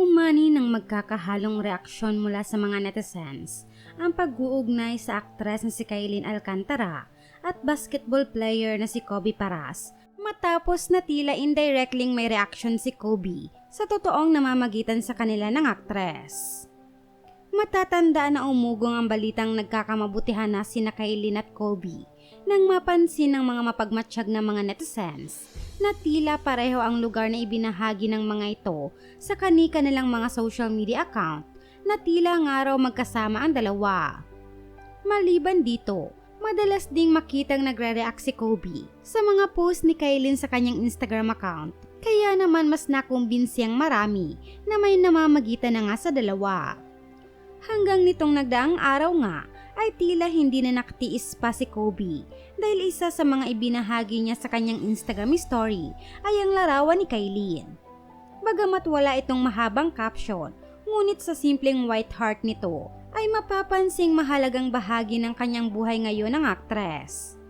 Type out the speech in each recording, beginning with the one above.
Umani ng magkakahalong reaksyon mula sa mga netizens ang pag-uugnay sa aktres na si Kailin Alcantara at basketball player na si Kobe Paras matapos na tila indirectly may reaction si Kobe sa totoong namamagitan sa kanila ng aktres. Matatandaan na umugong ang balitang nagkakamabutihan na sina Kailin at Kobe nang mapansin ng mga mapagmatsyag na mga netizens na tila pareho ang lugar na ibinahagi ng mga ito sa kanika nilang mga social media account na tila nga raw magkasama ang dalawa. Maliban dito, madalas ding makitang nagre-react si Kobe sa mga post ni Kailin sa kanyang Instagram account. Kaya naman mas nakumbinsi ang marami na may namamagitan na nga sa dalawa. Hanggang nitong nagdaang araw nga ay tila hindi na naktiis pa si Kobe dahil isa sa mga ibinahagi niya sa kanyang Instagram story ay ang larawan ni Kailin. Bagamat wala itong mahabang caption, ngunit sa simpleng white heart nito ay mapapansing mahalagang bahagi ng kanyang buhay ngayon ng aktres.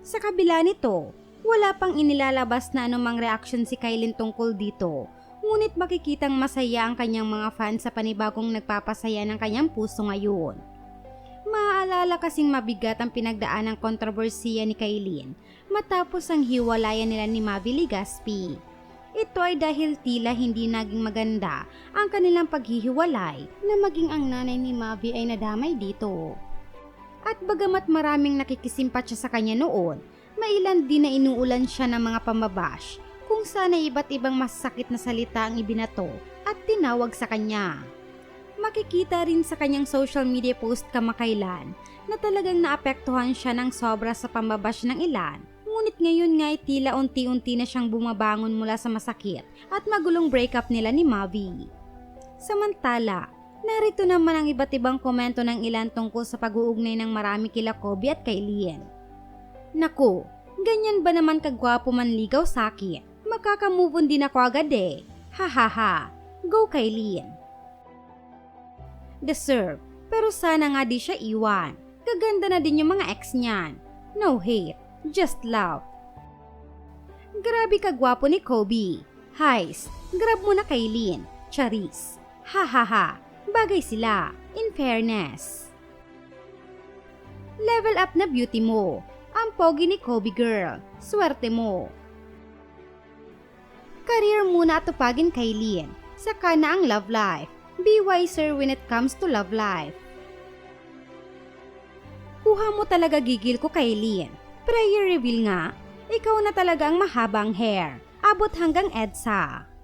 Sa kabila nito, wala pang inilalabas na anumang reaction si Kailin tungkol dito, ngunit makikitang masaya ang kanyang mga fans sa panibagong nagpapasaya ng kanyang puso ngayon. Maaalala kasing mabigat ang pinagdaan ng kontrobersiya ni Kailin matapos ang hiwalayan nila ni Mavi Ligaspi. Ito ay dahil tila hindi naging maganda ang kanilang paghihiwalay na maging ang nanay ni Mavi ay nadamay dito. At bagamat maraming nakikisimpatya sa kanya noon, mailan din na inuulan siya ng mga pambabash kung sana iba't ibang masakit na salita ang ibinato at tinawag sa kanya makikita rin sa kanyang social media post kamakailan na talagang naapektuhan siya ng sobra sa pambabash ng ilan. Ngunit ngayon nga ay tila unti-unti na siyang bumabangon mula sa masakit at magulong breakup nila ni Mavi. Samantala, narito naman ang iba't ibang komento ng ilan tungkol sa pag-uugnay ng marami kila Kobe at Kailin. Naku, ganyan ba naman kagwapo manligaw sa akin? Makaka-move on din ako agad eh. Ha ha ha. Go Kailin deserve. Pero sana nga di siya iwan. Gaganda na din yung mga ex niyan. No hate, just love. Grabe kagwapo ni Kobe. Heist, grab mo na kay Lynn. Charis. Ha ha ha, bagay sila. In fairness. Level up na beauty mo. Ang pogi ni Kobe girl. Swerte mo. Career muna at tupagin kay Lynn. Saka na ang love life. Be wiser when it comes to love life. Kuha mo talaga gigil ko kay Lynn. Prayer reveal nga, ikaw na talaga ang mahabang hair. Abot hanggang EDSA.